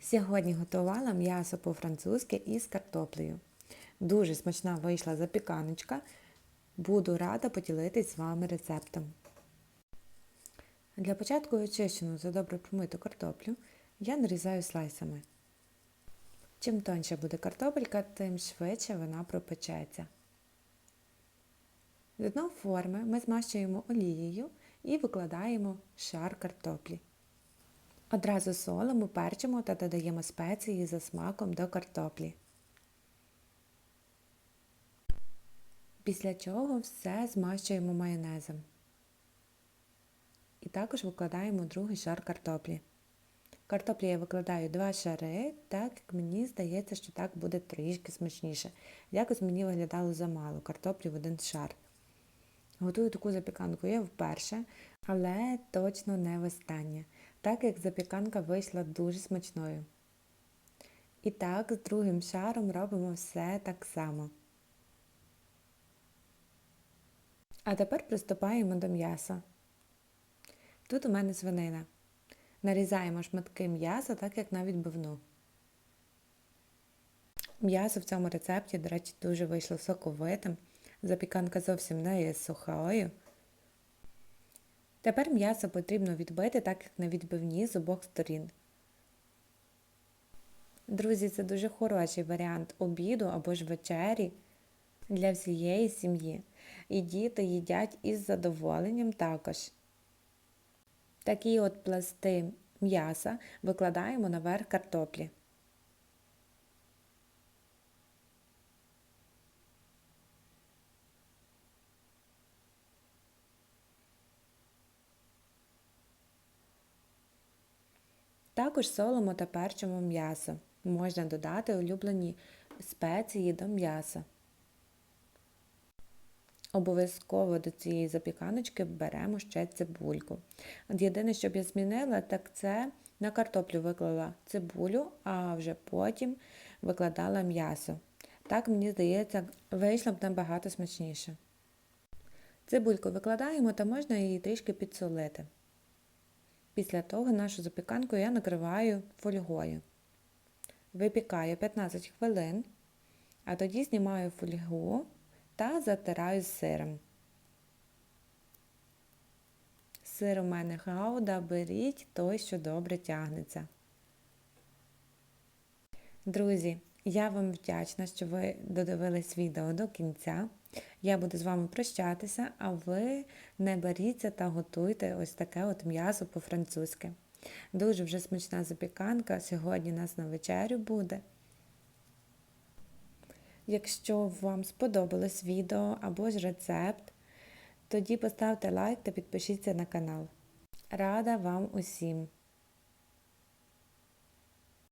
Сьогодні готувала м'ясо по-французьки із картоплею. Дуже смачна вийшла запіканочка. Буду рада поділитись з вами рецептом. Для початку очищену за добре промиту картоплю я нарізаю слайсами. Чим тоньше буде картопелька, тим швидше вона пропечеться. Дно форми ми змащуємо олією і викладаємо шар картоплі. Одразу солимо, перчимо та додаємо спеції за смаком до картоплі. Після чого все змащуємо майонезом. І також викладаємо другий шар картоплі. Картоплі я викладаю два шари, так як мені здається, що так буде трішки смачніше. Якось мені виглядало замало картоплі в один шар. Готую таку запіканку я вперше, але точно не востаннє, так як запіканка вийшла дуже смачною. І так, з другим шаром робимо все так само. А тепер приступаємо до м'яса. Тут у мене свинина. Нарізаємо шматки м'яса, так як на відбивну. М'ясо в цьому рецепті, до речі, дуже вийшло соковитим. Запіканка зовсім не є сухою. Тепер м'ясо потрібно відбити, так як на відбивні з обох сторін. Друзі, це дуже хороший варіант обіду або ж вечері для всієї сім'ї. І діти їдять із задоволенням також. Такі от пласти м'яса викладаємо наверх картоплі. Також солимо та перчимо м'ясо. Можна додати улюблені спеції до м'яса. Обов'язково до цієї запіканочки беремо ще цибульку. От єдине, що б я змінила, так це на картоплю виклала цибулю, а вже потім викладала м'ясо. Так, мені здається, вийшло б набагато смачніше. Цибульку викладаємо та можна її трішки підсолити. Після того нашу запіканку я накриваю фольгою. Випікаю 15 хвилин, а тоді знімаю фольгу та затираю сиром. Сир у мене гауда, беріть той, що добре тягнеться. Друзі, я вам вдячна, що ви додивились відео до кінця. Я буду з вами прощатися, а ви не беріться та готуйте ось таке от м'ясо по-французьки. Дуже вже смачна запіканка. Сьогодні нас на вечерю буде. Якщо вам сподобалось відео або ж рецепт, тоді поставте лайк та підпишіться на канал. Рада вам усім!